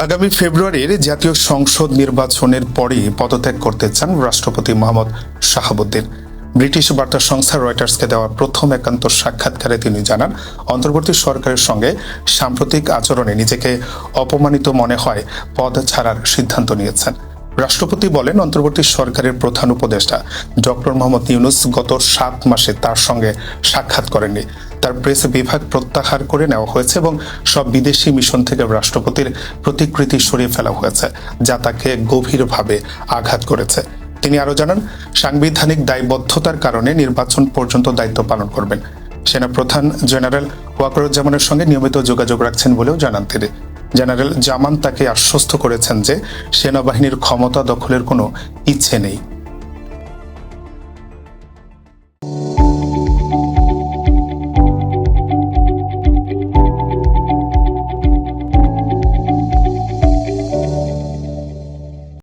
আগামী ফেব্রুয়ারির জাতীয় সংসদ নির্বাচনের পরই পদত্যাগ করতে চান রাষ্ট্রপতি মোহাম্মদ শাহাবুদ্দিন। ব্রিটিশ বার্তা সংস্থা রয়টার্সকে দেওয়া প্রথম একান্ত সাক্ষাৎকারে তিনি জানান, অন্তর্বর্তী সরকারের সঙ্গে সাম্প্রতিক আচরণে নিজেকে অপমানিত মনে হয় পদ ছাড়ার সিদ্ধান্ত নিয়েছেন। রাষ্ট্রপতি বলেন, অন্তর্বর্তী সরকারের প্রধান উপদেষ্টা ডক্টর মোহাম্মদ ইউনুস গত সাত মাসে তার সঙ্গে সাক্ষাৎ করেননি। তার প্রেস বিভাগ প্রত্যাহার করে নেওয়া হয়েছে এবং সব বিদেশি মিশন থেকে রাষ্ট্রপতির প্রতিকৃতি সরিয়ে ফেলা হয়েছে, যা তাকে গভীরভাবে আঘাত করেছে। তিনি আরও জানান, সাংবিধানিক দায়বদ্ধতার কারণে নির্বাচন পর্যন্ত দায়িত্ব পালন করবেন। সেনাপ্রধান জেনারেল ওয়াকরুজ্জামানের সঙ্গে নিয়মিত যোগাযোগ রাখছেন বলেও জানান তিনি। জেনারেল জামান তাকে আশ্বস্ত করেছেন যে সেনাবাহিনীর ক্ষমতা দখলের কোনো ইচ্ছে নেই।